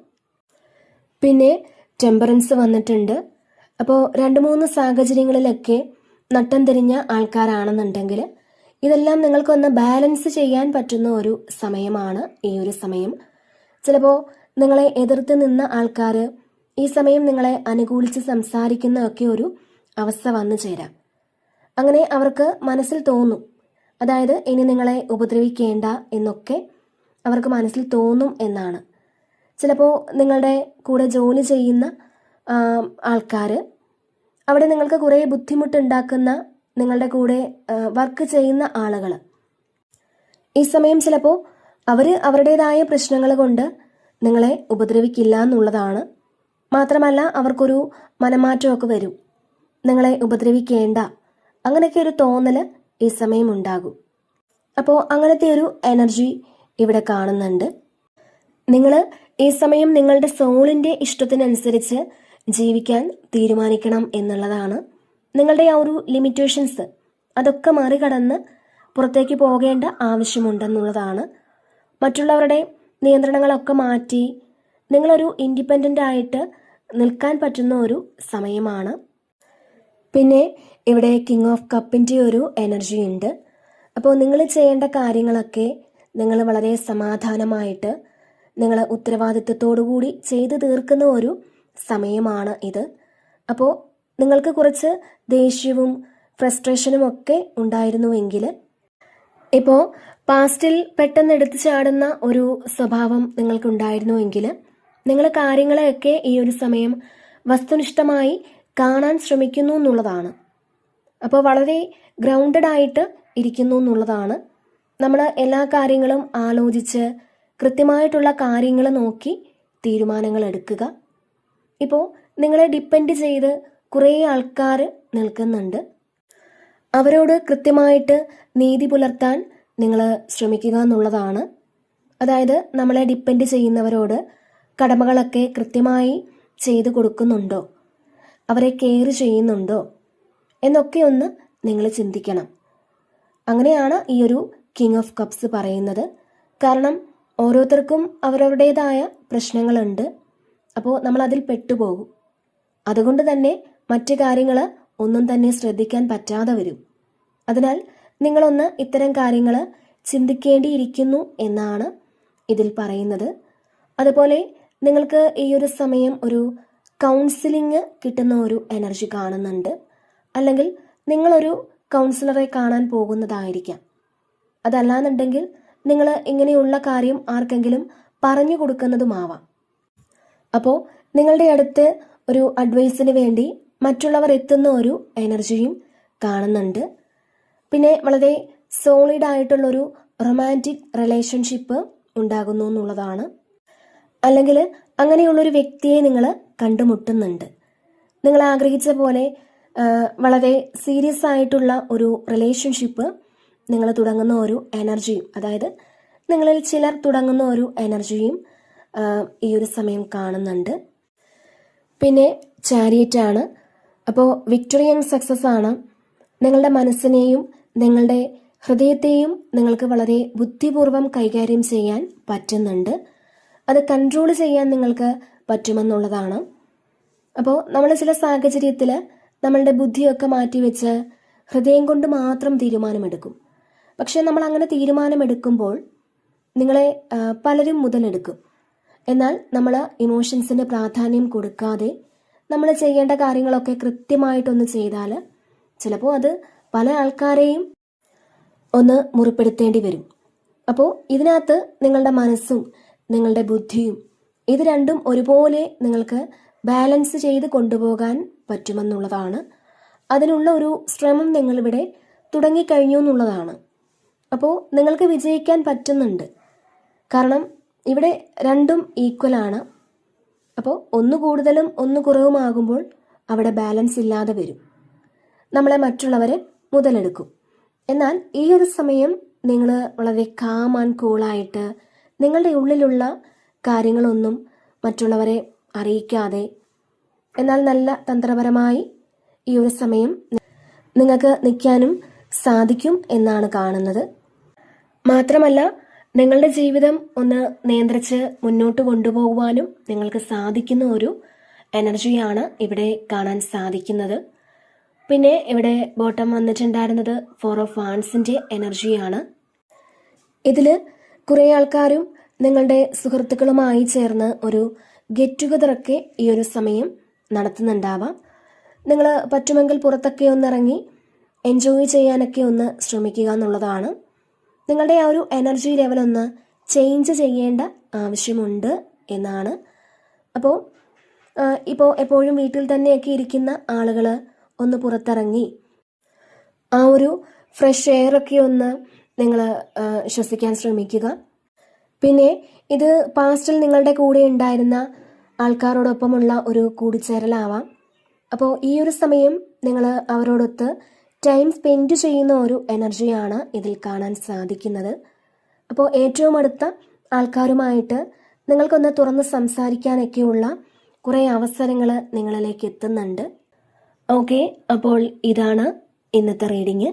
പിന്നെ ടെമ്പറൻസ് വന്നിട്ടുണ്ട്. അപ്പോൾ രണ്ട് മൂന്ന് സാഹചര്യങ്ങളിലൊക്കെ നട്ടം തിരിഞ്ഞ ആൾക്കാരാണെന്നുണ്ടെങ്കിൽ ഇതെല്ലാം നിങ്ങൾക്കൊന്ന് ബാലൻസ് ചെയ്യാൻ പറ്റുന്ന ഒരു സമയമാണ് ഈ ഒരു സമയം. ചിലപ്പോൾ നിങ്ങളെ എതിർത്ത് നിന്ന ആൾക്കാർ ഈ സമയം നിങ്ങളെ അനുകൂലിച്ച് സംസാരിക്കുന്ന ഒക്കെ ഒരു അവസ്ഥ വന്നു ചേരാം. അങ്ങനെ അവർക്ക് മനസ്സിൽ തോന്നും. അതായത് ഇനി നിങ്ങളെ ഉപദ്രവിക്കേണ്ട എന്നൊക്കെ അവർക്ക് മനസ്സിൽ തോന്നും എന്നാണ്. ചിലപ്പോൾ നിങ്ങളുടെ കൂടെ ജോലി ചെയ്യുന്ന ആൾക്കാർ അവിടെ നിങ്ങൾക്ക് കുറേ ബുദ്ധിമുട്ടുണ്ടാക്കുന്ന നിങ്ങളുടെ കൂടെ വർക്ക് ചെയ്യുന്ന ആളുകൾ ഈ സമയം ചിലപ്പോൾ അവർ അവരുടേതായ പ്രശ്നങ്ങൾ കൊണ്ട് നിങ്ങളെ ഉപദ്രവിക്കില്ല എന്നുള്ളതാണ് മാത്രമല്ല അവർക്കൊരു മനമാറ്റമൊക്കെ വരും. നിങ്ങളെ ഉപദ്രവിക്കേണ്ട അങ്ങനെയൊക്കെ ഒരു തോന്നൽ ഈ സമയം ഉണ്ടാകും. അപ്പോൾ അങ്ങനത്തെ ഒരു എനർജി ഇവിടെ കാണുന്നുണ്ട്. നിങ്ങൾ ഈ സമയം നിങ്ങളുടെ സോളിന്റെ ഇഷ്ടത്തിനനുസരിച്ച് ജീവിക്കാൻ തീരുമാനിക്കണം എന്നുള്ളതാണ് നിങ്ങളുടെ ആ ഒരു ലിമിറ്റേഷൻസ്. അതൊക്കെ മറികടന്ന് പുറത്തേക്ക് പോകേണ്ട ആവശ്യമുണ്ടെന്നുള്ളതാണ്. മറ്റുള്ളവരുടെ നിയന്ത്രണങ്ങളൊക്കെ മാറ്റി നിങ്ങളൊരു ഇൻഡിപെൻഡന്റ് ആയിട്ട് നിൽക്കാൻ പറ്റുന്ന ഒരു സമയമാണ്. പിന്നെ ഇവിടെ കിങ് ഓഫ് കപ്പിന്റെ ഒരു എനർജി ഉണ്ട്. അപ്പോൾ നിങ്ങൾ ചെയ്യേണ്ട കാര്യങ്ങളൊക്കെ നിങ്ങൾ വളരെ സമാധാനമായിട്ട് നിങ്ങൾ ഉത്തരവാദിത്വത്തോടു കൂടി ചെയ്തു തീർക്കുന്ന ഒരു സമയമാണ് ഇത്. അപ്പോൾ നിങ്ങൾക്ക് കുറച്ച് ദേഷ്യവും ഫ്രസ്ട്രേഷനും ഒക്കെ ഉണ്ടായിരുന്നുവെങ്കിൽ ഇപ്പോൾ പാസ്റ്റിൽ പെട്ടെന്ന് എടുത്തു ചാടുന്ന ഒരു സ്വഭാവം നിങ്ങൾക്കുണ്ടായിരുന്നുവെങ്കിൽ നിങ്ങൾ കാര്യങ്ങളെയൊക്കെ ഈ ഒരു സമയം വസ്തുനിഷ്ഠമായി കാണാൻ ശ്രമിക്കുന്നു എന്നുള്ളതാണ്. അപ്പോൾ വളരെ ഗ്രൗണ്ടഡ് ആയിട്ട് ഇരിക്കുന്നു എന്നുള്ളതാണ്. നമ്മൾ എല്ലാ കാര്യങ്ങളും ആലോചിച്ച് കൃത്യമായിട്ടുള്ള കാര്യങ്ങൾ നോക്കി തീരുമാനങ്ങൾ എടുക്കുക. ഇപ്പോൾ നിങ്ങളെ ഡിപ്പെൻഡ് ചെയ്ത് കുറേ ആൾക്കാർ നിൽക്കുന്നുണ്ട്. അവരോട് കൃത്യമായിട്ട് നീതി പുലർത്താൻ നിങ്ങൾ ശ്രമിക്കുക എന്നുള്ളതാണ്. അതായത് നമ്മളെ ഡിപ്പെൻഡ് ചെയ്യുന്നവരോട് കടമകളൊക്കെ കൃത്യമായി ചെയ്തു കൊടുക്കുന്നുണ്ടോ? അവരെ കെയർ ചെയ്യുന്നുണ്ടോ? എന്നൊക്കെ ഒന്ന് നിങ്ങൾ ചിന്തിക്കണം. അങ്ങനെയാണ് ഈ ഒരു കിങ് ഓഫ് കപ്സ് പറയുന്നത്. കാരണം ഓരോരുത്തർക്കും അവരവരുടേതായ പ്രശ്നങ്ങളുണ്ട്. അപ്പോൾ നമ്മൾ അതിൽ പെട്ടുപോകും. അതുകൊണ്ട് തന്നെ മറ്റു കാര്യങ്ങൾ ഒന്നും തന്നെ ശ്രദ്ധിക്കാൻ പറ്റാതെ വരും. അതിനാൽ നിങ്ങളൊന്ന് ഇത്തരം കാര്യങ്ങൾ ചിന്തിക്കേണ്ടിയിരിക്കുന്നു എന്നാണ് ഇതിൽ പറയുന്നത്. അതുപോലെ നിങ്ങൾക്ക് ഈ ഒരു സമയം ഒരു കൗൺസിലിംഗ് കിട്ടുന്ന ഒരു എനർജി കാണുന്നുണ്ട്. അല്ലെങ്കിൽ നിങ്ങളൊരു കൗൺസിലറെ കാണാൻ പോകുന്നതായിരിക്കാം. അതല്ലാന്നുണ്ടെങ്കിൽ നിങ്ങൾ ഇങ്ങനെയുള്ള കാര്യം ആർക്കെങ്കിലും പറഞ്ഞു കൊടുക്കുന്നതുമാവാം. അപ്പോൾ നിങ്ങളുടെ അടുത്ത് ഒരു അഡ്വൈസിന് വേണ്ടി മറ്റുള്ളവർ എത്തുന്ന ഒരു എനർജിയും കാണുന്നുണ്ട്. പിന്നെ വളരെ സോളിഡ് ആയിട്ടുള്ളൊരു റൊമാന്റിക് റിലേഷൻഷിപ്പ് ഉണ്ടാകുന്നു എന്നുള്ളതാണ്. അല്ലെങ്കിൽ അങ്ങനെയുള്ളൊരു വ്യക്തിയെ നിങ്ങൾ കണ്ടുമുട്ടുന്നുണ്ട്. നിങ്ങൾ ആഗ്രഹിച്ച പോലെ വളരെ സീരിയസ് ആയിട്ടുള്ള ഒരു റിലേഷൻഷിപ്പ് നിങ്ങൾ തുടങ്ങുന്ന ഒരു എനർജിയും അതായത് നിങ്ങളിൽ ചിലർ തുടങ്ങുന്ന ഒരു എനർജിയും ഈ ഒരു സമയം കാണുന്നുണ്ട്. പിന്നെ ചാരിയറ്റ് ആണ് അപ്പോൾ വിക്ടോറിയൻ സക്സസ് ആണ്. നിങ്ങളുടെ മനസ്സിനെയും നിങ്ങളുടെ ഹൃദയത്തെയും നിങ്ങൾക്ക് വളരെ ബുദ്ധിപൂർവം കൈകാര്യം ചെയ്യാൻ പറ്റുന്നുണ്ട്. അത് കൺട്രോൾ ചെയ്യാൻ നിങ്ങൾക്ക് പറ്റുമെന്നുള്ളതാണ്. അപ്പോൾ നമ്മൾ ചില സാഹചര്യത്തിൽ നമ്മളുടെ ബുദ്ധിയൊക്കെ മാറ്റിവെച്ച് ഹൃദയം കൊണ്ട് മാത്രം തീരുമാനമെടുക്കും. പക്ഷേ നമ്മൾ അങ്ങനെ തീരുമാനമെടുക്കുമ്പോൾ നിങ്ങളെ പലരും മുതലെടുക്കും. എന്നാൽ നമ്മൾ ഇമോഷൻസിന് പ്രാധാന്യം കൊടുക്കാതെ നമ്മൾ ചെയ്യേണ്ട കാര്യങ്ങളൊക്കെ കൃത്യമായിട്ടൊന്ന് ചെയ്താൽ ചിലപ്പോൾ അത് പല ആൾക്കാരെയും ഒന്ന് മുറിപ്പെടുത്തേണ്ടി വരും. അപ്പോൾ ഇതിനകത്ത് നിങ്ങളുടെ മനസ്സും നിങ്ങളുടെ ബുദ്ധിയും ഇത് രണ്ടും ഒരുപോലെ നിങ്ങൾക്ക് ബാലൻസ് ചെയ്ത് കൊണ്ടുപോകാൻ പറ്റുമെന്നുള്ളതാണ്. അതിനുള്ള ഒരു ശ്രമം നിങ്ങളിവിടെ തുടങ്ങിക്കഴിഞ്ഞു എന്നുള്ളതാണ്. അപ്പോൾ നിങ്ങൾക്ക് വിജയിക്കാൻ പറ്റുന്നുണ്ട്. കാരണം ഇവിടെ രണ്ടും ഈക്വലാണ് അപ്പോൾ ഒന്ന് കൂടുതലും ഒന്ന് കുറവുമാകുമ്പോൾ അവിടെ ബാലൻസ് ഇല്ലാതെ വരും. നമ്മളെ മറ്റുള്ളവർ മുതലെടുക്കും. എന്നാൽ ഈ ഒരു സമയം നിങ്ങൾ വളരെ കാം ആൻഡ് കൂളായിട്ട് നിങ്ങളുടെ ഉള്ളിലുള്ള കാര്യങ്ങളൊന്നും മറ്റുള്ളവരെ അറിയിക്കാതെ. എന്നാൽ നല്ല തന്ത്രപരമായി ഈ ഒരു സമയം നിങ്ങൾക്ക് നിൽക്കാനും സാധിക്കും എന്നാണ് കാണുന്നത്. മാത്രമല്ല നിങ്ങളുടെ ജീവിതം ഒന്ന് നിയന്ത്രിച്ച് മുന്നോട്ട് കൊണ്ടുപോകുവാനും നിങ്ങൾക്ക് സാധിക്കുന്ന ഒരു എനർജിയാണ് ഇവിടെ കാണാൻ സാധിക്കുന്നത്. പിന്നെ ഇവിടെ ബോട്ടം വന്നിട്ടുണ്ടായിരുന്നത് ഫോർ ഓഫ് വാൺസിന്റെ എനർജിയാണ് ഇതിൽ കുറേ ആൾക്കാരും നിങ്ങളുടെ സുഹൃത്തുക്കളുമായി ചേർന്ന് ഒരു ഗെറ്റ് ടുഗദറൊക്കെ ഈ ഒരു സമയം നടത്തുന്നുണ്ടാവാം. നിങ്ങൾ പറ്റുമെങ്കിൽ പുറത്തൊക്കെ ഒന്നിറങ്ങി എൻജോയ് ചെയ്യാനൊക്കെ ഒന്ന് ശ്രമിക്കുക എന്നുള്ളതാണ്. നിങ്ങളുടെ ആ ഒരു എനർജി ലെവൽ ഒന്ന് ചേഞ്ച് ചെയ്യേണ്ട ആവശ്യമുണ്ട് എന്നാണ്. അപ്പോൾ ഇപ്പോൾ എപ്പോഴും വീട്ടിൽ തന്നെയൊക്കെ ഇരിക്കുന്ന ആളുകൾ ഒന്ന് പുറത്തിറങ്ങി ആ ഒരു ഫ്രഷ് എയറൊക്കെ ഒന്ന് നിങ്ങൾ ശ്വസിക്കാൻ ശ്രമിക്കുക. പിന്നെ ഇത് പാസ്റ്റിൽ നിങ്ങളുടെ കൂടെ ഉണ്ടായിരുന്ന ആൾക്കാരോടൊപ്പമുള്ള ഒരു കൂടിച്ചേരലാവാം. അപ്പോൾ ഈ ഒരു സമയം നിങ്ങൾ അവരോടൊത്ത് ടൈം സ്പെൻഡ് ചെയ്യുന്ന ഒരു എനർജിയാണ് ഇതിൽ കാണാൻ സാധിക്കുന്നത്. അപ്പോൾ ഏറ്റവും അടുത്ത ആൾക്കാരുമായിട്ട് നിങ്ങൾക്കൊന്ന് തുറന്ന് സംസാരിക്കാനൊക്കെയുള്ള കുറേ അവസരങ്ങൾ നിങ്ങളിലേക്ക് എത്തുന്നുണ്ട്. ഓക്കെ അപ്പോൾ ഇതാണ് ഇന്നത്തെ റീഡിങ്.